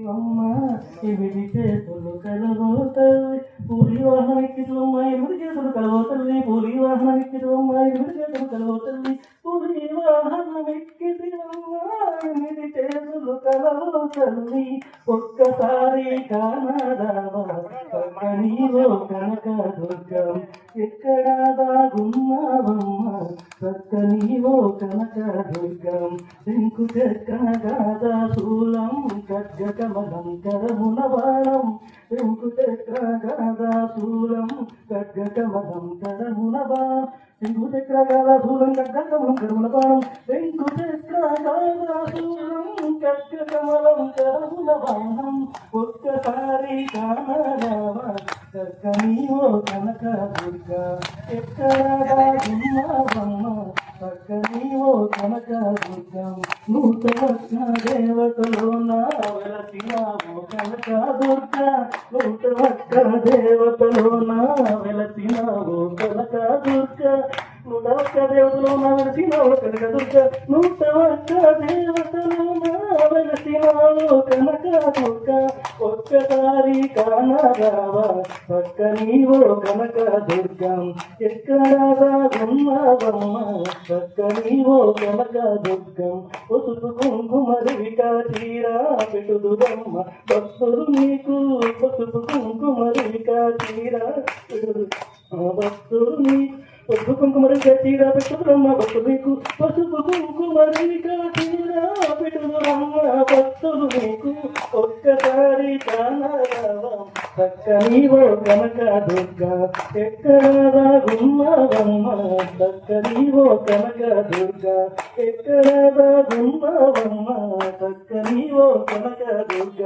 అమ్మ ఇవిడి చేతులు కలబోతాయి పూరి వాహనకి అమ్మ ఇవిడి చేతులు కలబోతల్లి. పూరి వాహనకి అమ్మ ఇవిడి చేతులు కలబోతల్లి. పూరి వాహనమెక్కి అమ్మ ఇవిడి చేతులు కలబోతల్లి. ఒక్కసారి కానరావా నీలో కనక దుర్గం. ఎక్కడ దాగున్నావమ్మ? చక్క నీవో కనక దుర్గం శంకు చక్ర గాదా శూలం ఖడ్గ కమలం కరమున బాణం శంకు చక్ర గాదా శూలం ఖడ్గ కమలం కరమున బాణం శంకు చక్ర గాదా శూలం ఖడ్గ కమలం కరమున బాణం శంకు చక్ర గాదా శూలం ఖడ్గ కమలం కరమున బాణం ఒక్కసారి కానరావా చక్క కనక దుర్గ ఎక్కడ దాగున్నావమ్మ చక్క కనక దుర్గం నూతన దేవతలో నా వెలసినావో కనక దుర్గ. నూతన దేవతలో నా వెలసినావో కనక దుర్గ. నూతన దేవతలో నా వెలసినావో కనక దుర్గ. నూతన దేవతలో కనక దుర్గ ఒక్కసారి కానరావా పక్క నీవో కనక దుర్గం ఎక్కడాగున్నావమ్మ పక్క నీవో కనక దుర్గం పసుపు కుంకుమరివిక తీరా పెట్టుదురమ్మ భక్తులు నీకు పసుపు కుంకుమరివిక తీరా పెట్టుదు భక్తులు నీకు పసుపు కుంకుమరివిక తీరా పెట్టుదురమ్మ భక్తులు నీకు పసుపు కుంకుమరివిక తీరా నీకు ఒక్కసారి కానరావా పక్క నీవో కనక దుర్గ ఎక్కడా గుమ్మవమ్మ పక్క నీవో కనక దుర్గ ఎక్కడా గుమ్మవమ్మ పక్క నీవో కనక దుర్గ.